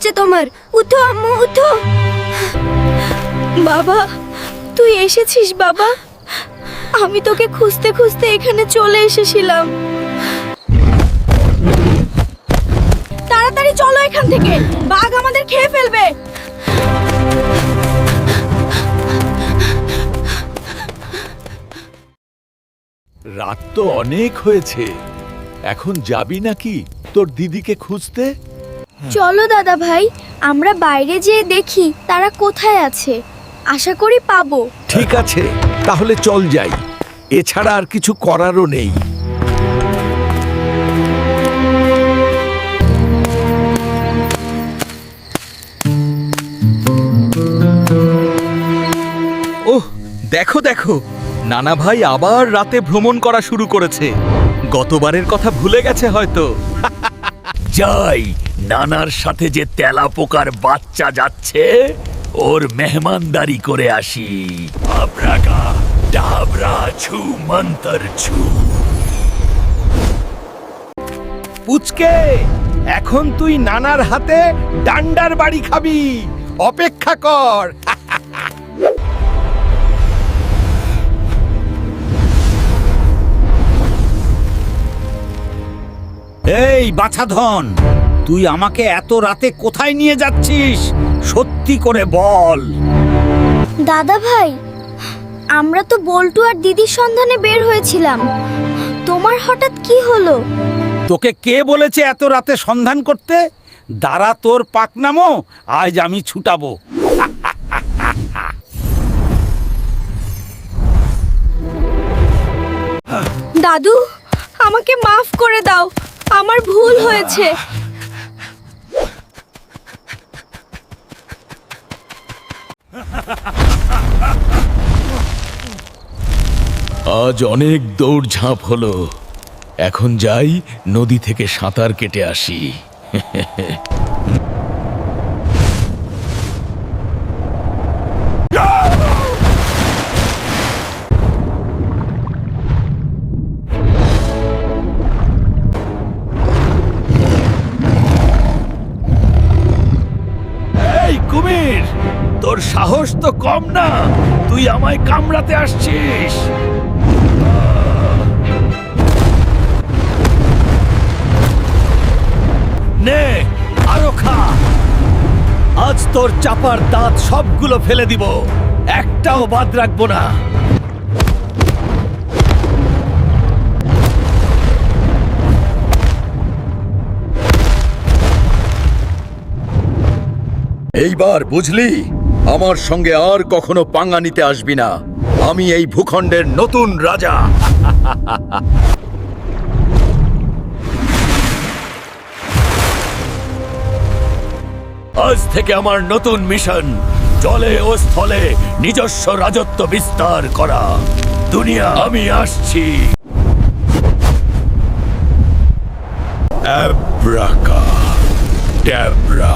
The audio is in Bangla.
তোমার? উঠো আম্মু, উঠো। বাবা, তুই এসেছিস বাবা? আমি তোকে খুঁজতে খুঁজতে এখানে চলে এসেছিলাম। তাড়াতাড়ি চলো এখান থেকে। বাঘ আমাদের খেয়ে ফেলবে। রাত তো অনেক হয়েছে। এখন যাবি নাকি তোর দিদিকে খুঁজতে? চলো দাদা ভাই আমরা বাইরে যেয়ে দেখি তারা কোথায় আছে। আশা করি পাবো। ঠিক আছে তাহলে চল যাই। এছাড়া আর কিছু করারও নেই। ওহ দেখো দেখো। নানা ভাই আবার রাতে ভ্রমণ করা শুরু করেছে। গতবারের কথা ভুলে গেছে হয়তো। যাই নানার সাথে যে তেলা পোকার বাচ্চা যাচ্ছে ওর মেহমানদারি করে আসি। ডাবরা ছু মন্তর ছু। পুচকে এখন তুই নানার হাতে ডান্ডার বাড়ি খাবি। অপেক্ষা কর। এই বাছাধন তুই আমাকে এত রাতে কোথায় নিয়ে যাচ্ছিস? সত্যি করে বল। দাদা ভাই আমরা তো বল্টু আর দিদির সন্ধানে বের হয়েছিলাম। তোমার হঠাৎ কি হলো? তোকে কে বলেছে এত রাতে সন্ধান করতে? দাঁড়া তোর পাকনামো আজ আমি ছুটাবো। দাদু আমাকে মাফ করে দাও। আমার ভুল হয়েছে। আজ অনেক দৌড় ঝাঁপ হলো। এখন যাই নদী থেকে সাঁতার কেটে আসি। তোর সাহস তো কম না। তুই আমায় কামড়াতে আসছিস। নে, আরও খা। আজ তোর চাপার দাঁত সবগুলো ফেলে দিব। একটাও বাদ রাখব না। এইবার বুঝলি? আমার সঙ্গে আর কখনো পাঙ্গা নিতে আসবি না। আমি এই ভূখণ্ডের নতুন রাজা। আজ থেকে আমার নতুন মিশন জলে ও স্থলে নিজস্ব রাজত্ব বিস্তার করা। দুনিয়া আমি আসছি। ট্যাব্রা।